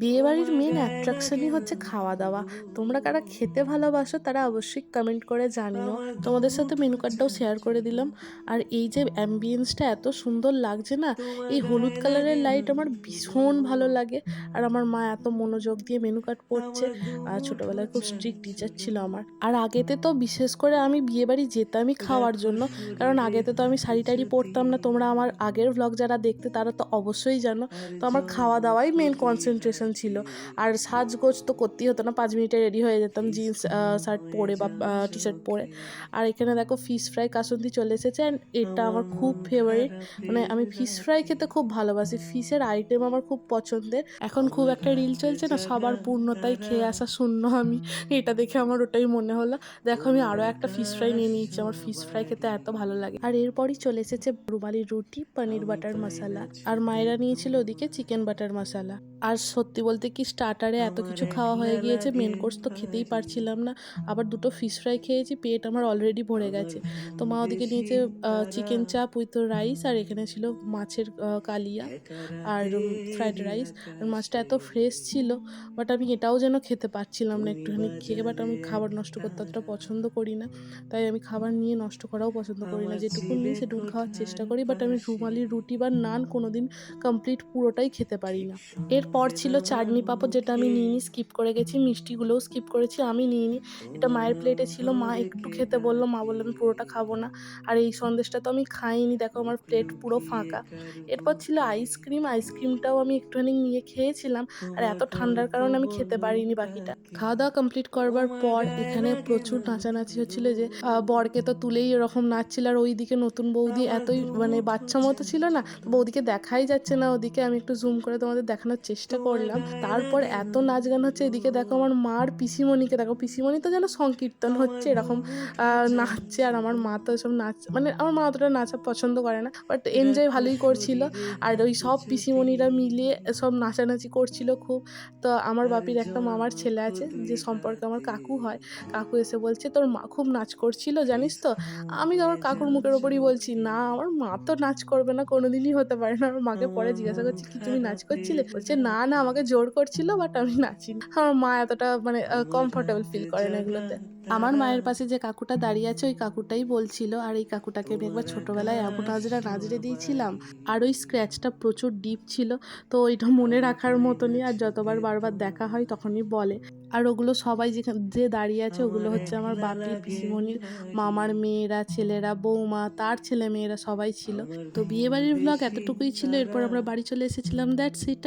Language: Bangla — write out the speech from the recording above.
বিয়েবাড়ির মেন অ্যাট্রাকশনই হচ্ছে খাওয়া দাওয়া তোমরা কারা খেতে ভালোবাসো তারা অবশ্যই কমেন্ট করে জানিও। তোমাদের সাথে মেনু কার্ডটাও শেয়ার করে দিলাম। আর এই যে অ্যাম্বিয়েন্সটা এত সুন্দর লাগছে না এই হলুদ কালারের লাইট আমার ভীষণ ভালো লাগে। আর আমার মা এত মনোযোগ দিয়ে মেনু কার্ড পড়ছে। আর ছোটোবেলায় খুব স্ট্রিক্ট টিচার ছিল আমার। আর আগেতে তো বিশেষ করে আমি বিয়েবাড়ি যেতামই খাওয়ার জন্য। কারণ আগেতে তো আমি শাড়ি টাড়ি পরতাম না। তোমরা আমার আগের ভ্লগ যারা দেখতে তারা তো অবশ্যই জানো। তো আমার খাওয়া দাওয়াই মেন কনসেন্ট্রেশন ছিল। আর সাজগোজ তো করতেই হতো না পাঁচ মিনিটে রেডি হয়ে যেতাম জিন্স শার্ট পরে বা টি শার্ট পরে। আর এখানে দেখো ফিশ ফ্রাই কাসুন্দি চলে এসেছে অ্যান্ড এটা আমার খুব ফেভারিট মানে আমি ফিশ ফ্রাই খেতে খুব ভালোবাসি। ফিশের আইটেম আমার খুব পছন্দের। এখন খুব একটা রিল চলছে না সবার পূর্ণতায় খেয়ে আসা শূন্য আমি। এটা দেখে আমার ওটাই মনে হলো। দেখো আমি আরও একটা ফিশ ফ্রাই নিয়ে নিয়েছি আমার ফিশ ফ্রাই খেতে এত ভালো লাগে। আর এরপরই চলে এসেছে রুমালি রুটি পনির বাটার মশলা। আর মায়েরা নিয়েছিল ওদিকে চিকেন বাটার মশলা। আর সত্যি বলতে কি স্টার্টারে এত কিছু খাওয়া হয়ে গিয়েছে মেন কোর্স তো খেতেই পারছিলাম না। আবার দুটো ফিশ ফ্রাই খেয়েছি পেট আমার অলরেডি ভরে গেছে। তো মা ওদিকে নিয়েছে চিকেন চাপ উইথ রাইস আর এখানে ছিল মাছের কালিয়া আর ফ্রাইড রাইস আর মাছটা এত ফ্রেশ ছিল বাট আমি এটাও যেন খেতে পারছিলাম না একটুখানি খেয়ে বাট আমি খাবার নষ্ট করতে অতটা পছন্দ করি না। তাই আমি খাবার নিয়ে নষ্ট করাও পছন্দ করি না। যেটুকু নিই সেটুকু খাওয়ার চেষ্টা করি বাট আমি রুমালি রুটি বা নান কোনোদিন কমপ্লিট পুরোটাই খেতে পারি না। এরপর ছিল চাটনি পাঁপড় যেটা আমি নিইনি স্কিপ করে গেছি মিষ্টিগুলোও স্কিপ করেছি আমি নিইনি। এটা মায়ের প্লেটে ছিল মা একটু খেতে বলল মা বলল আমি পুরোটা খাব না। আর এই সন্দেশটা তো আমি খাইনি দেখো আমার প্লেট পুরো ফাঁকা। এরপর ছিল আইসক্রিম আইসক্রিমটাও আমি একটুখানি নিয়ে খেয়েছিলাম আর এত ঠান্ডার কারণে আমি খেতে পারিনি বাকিটা। খাওয়া দাওয়া কমপ্লিট করবার পর এখানে প্রচুর নাচানাচি হচ্ছিল যে বরকে তো তুলেই এরকম নাচছিল আর ওইদিকে নতুন বৌদি এতই মানে বাচ্চা মতো ছিল না বৌদিকে দেখাই যাচ্ছে না ওদিকে। আমি একটু জুম করে তোমাদের দেখানোর চেষ্টা করলাম। তারপর এত নাচ গান হচ্ছে এদিকে দেখো আমার মার পিসিমণিকে, দেখো পিসিমণি তো যেন সংকীর্তন হচ্ছে, এরকম নাচছে আর আমার মা তো সব নাচ মানে আমার মা অতটা নাচা পছন্দ করে না বাট এনজয় ভালোই করছিল। আর ওই সব পিসিমণিরা মিলিয়ে সব নাচানাচি করছিল খুব। তো আমার বাপির একটা মামার ছেলে আছে, যে সম্পর্কে আমার কাকু হয়, কাকু এসে বলছে, তোর মা খুব নাচ করছিল, জানিস তো? আমি আমার কাকুর মুখের ওপরই বলছি, না, আমার মা তো নাচ করবে না, কোনোদিনই হতে পারে না। আমার মাকে পরে জিজ্ঞাসা করছি, কি তুমি নাচ করছিলে? বলছে, না না, আমাকে জোর করছিল বাট আমি নাচিনি। আমার মা এতটা মানে কমফোর্টেবল ফিল করে না এগুলোতে। আমার মায়ের পাশে যে কাকুটা দাঁড়িয়ে আছে, ওই কাকুটাই বলছিল, আর এই কাকুটাকে আমি একবার ছোটোবেলায় এমন নাজরা নাজরে দিয়েছিলাম, আর ওই স্ক্র্যাচটা প্রচুর ডিপ ছিল, তো ওইটা মনে রাখার মতনই, আর যতবার বারবার দেখা হয় তখনই বলে। আর ওগুলো সবাই যেখানে, যে দাঁড়িয়ে আছে, ওগুলো হচ্ছে আমার বাপি, পিসিমণির মামার মেয়েরা, ছেলেরা, বৌমা, তার ছেলে মেয়েরা সবাই ছিল। তো বিয়ে বাড়ির ব্লগ এতটুকুই ছিল, এরপর আমরা বাড়ি চলে এসেছিলাম দ্যাটস ইট